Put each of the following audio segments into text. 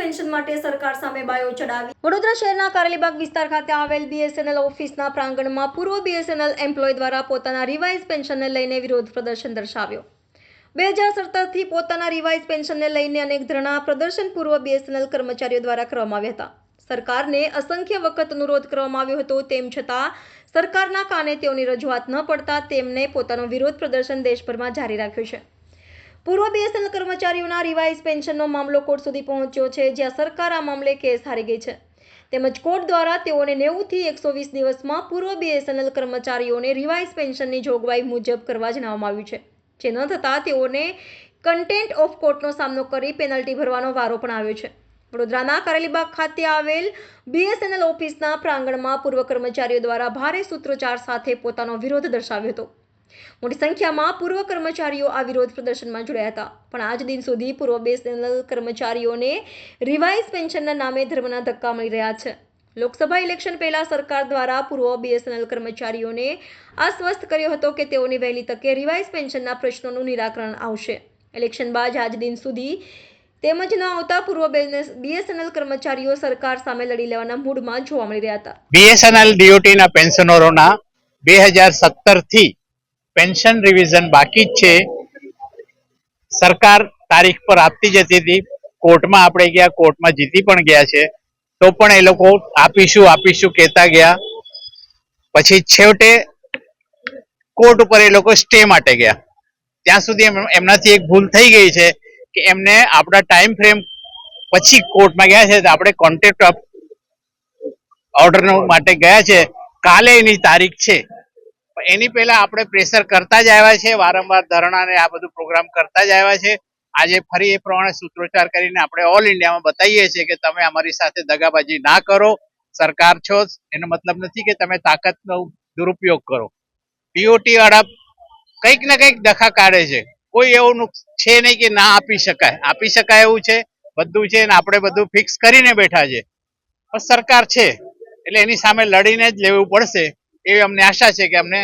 Pension માટે સરકાર સામે બાયો ચડાવી. વડોદરા શહેરના કારેલીબાગ વિસ્તાર ખાતે આવેલ બીએસએનએલ ઓફિસના પ્રાંગણમાં પૂર્વ બીએસએનએલ એમ્પ્લોય દ્વારા પોતાના રિવાઇઝ પેન્શનને લઈને વિરોધ પ્રદર્શન દર્શાવ્યો. બે હજાર સત્તરથી પોતાના રિવાઇઝ પેન્શનને લઈને અનેક ધરણા પ્રદર્શન પૂર્વ બીએસએનએલ કર્મચારીઓ દ્વારા કરવામાં આવ્યા હતા. સરકારને અસંખ્ય વખત અનુરોધ કરવામાં આવ્યો હતો, તેમ છતાં સરકારના કાને તેઓની રજૂઆત ન પડતા તેમને પોતાનો વિરોધ પ્રદર્શન દેશભરમાં જારી રાખ્યું છે. પૂર્વ બીએસએનએલ કર્મચારીઓના રિવાઇઝ પેન્શનનો મામલો કોર્ટ સુધી પહોંચ્યો છે, જ્યાં સરકાર આ મામલે કેસ હારી ગઈ છે. તેમજ કોર્ટ દ્વારા તેઓને નેવુંથી એકસો વીસ દિવસમાં પૂર્વ બીએસએનએલ કર્મચારીઓને રિવાઇઝ પેન્શનની જોગવાઈ મુજબ કરવા જણાવવામાં આવ્યું છે. જે ન થતાં તેઓને કન્ટેન્ટ ઓફ કોર્ટનો સામનો કરી પેનલ્ટી ભરવાનો વારો પણ આવ્યો છે. વડોદરાના કારેલીબાગ ખાતે આવેલ બીએસએનએલ ઓફિસના પ્રાંગણમાં પૂર્વ કર્મચારીઓ દ્વારા ભારે સૂત્રોચ્ચાર સાથે પોતાનો વિરોધ દર્શાવ્યો હતો. મોટી સંખ્યામાં પૂર્વ કર્મચારીઓ આ વિરોધ પ્રદર્શનમાં જોડાયા હતા. પણ આજ દિન સુધી પૂર્વ બીએસએનએલ કર્મચારીઓને રિવાઇઝ પેન્શનના નામે ધર્મના ધક્કા મળી રહ્યા છે. લોકસભા ઇલેક્શન પહેલા સરકાર દ્વારા પૂર્વ બીએસએનએલ કર્મચારીઓને આશ્વસ્ત કર્યો હતો કે તેઓની વહેલી તકે રિવાઇઝ પેન્શનના પ્રશ્નોનું નિરાકરણ આવશે. ઇલેક્શન બાદ આજ દિન સુધી તેમજ ન આવતા પૂર્વ બીએસએનએલ કર્મચારીઓ સરકાર સામે લડી લેવાના મૂડમાં જોવા મળી રહ્યા હતા. બીએસએનએલ ડ્યુટીના પેન્શનરોના બે હજાર સત્તરથી પેન્શન રિવિઝન બાકી જ છે. સરકાર તારીખ પર આપતી જતી હતી. કોર્ટમાં આપણે ગયા, કોર્ટમાં જીતી પણ ગયા છે. તો પણ એ લોકો આપીશું આપીશું કહેતા ગયા. પછી છેવટે કોર્ટ ઉપર એ લોકો સ્ટે માટે ગયા. ત્યાં સુધી એમ- એમનાથી એક ભૂલ થઈ ગઈ છે કે એમને આપણા ટાઈમ ફ્રેમ પછી કોર્ટમાં ગયા છે. આપણે કોન્ટેક્ટ ઓર્ડર માટે ગયા છે. કાલે એની તારીખ છે. એની પહેલા આપણે પ્રેશર કરતા જ આવ્યા છે, વારંવાર ધરણાને આ બધું પ્રોગ્રામ કરતા જ આવ્યા છે. આજે ફરી એ પ્રમાણે સૂત્રોચ્ચાર કરીને આપણે ઓલ ઇન્ડિયામાં બતાવીએ છીએ કે તમે અમારી સાથે દગાબાજી ના કરો. સરકાર છો, એનો મતલબ નથી કે તમે તાકાતનો દુરુપયોગ કરો. પીઓટી વાળા કંઈક ને કંઈક દખા કાઢે છે. કોઈ એવું છે નહીં કે ના આપી શકાય. આપી શકાય એવું છે, બધું છે ને આપણે બધું ફિક્સ કરીને બેઠા છે. પણ સરકાર છે, એટલે એની સામે લડીને જ લેવું પડશે. એવી અમને આશા છે કે અમને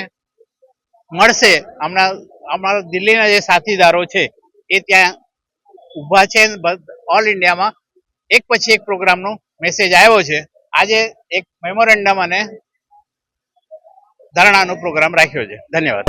મળશે. હમણાં અમારા દિલ્હીના જે સાથીદારો છે, એ ત્યાં ઊભા છે ઓલ ઇન્ડિયામાં એક પછી એક પ્રોગ્રામનો મેસેજ આવ્યો છે. આજે એક મેમોરેન્ડમ અને ધરણાનો પ્રોગ્રામ રાખ્યો છે. ધન્યવાદ.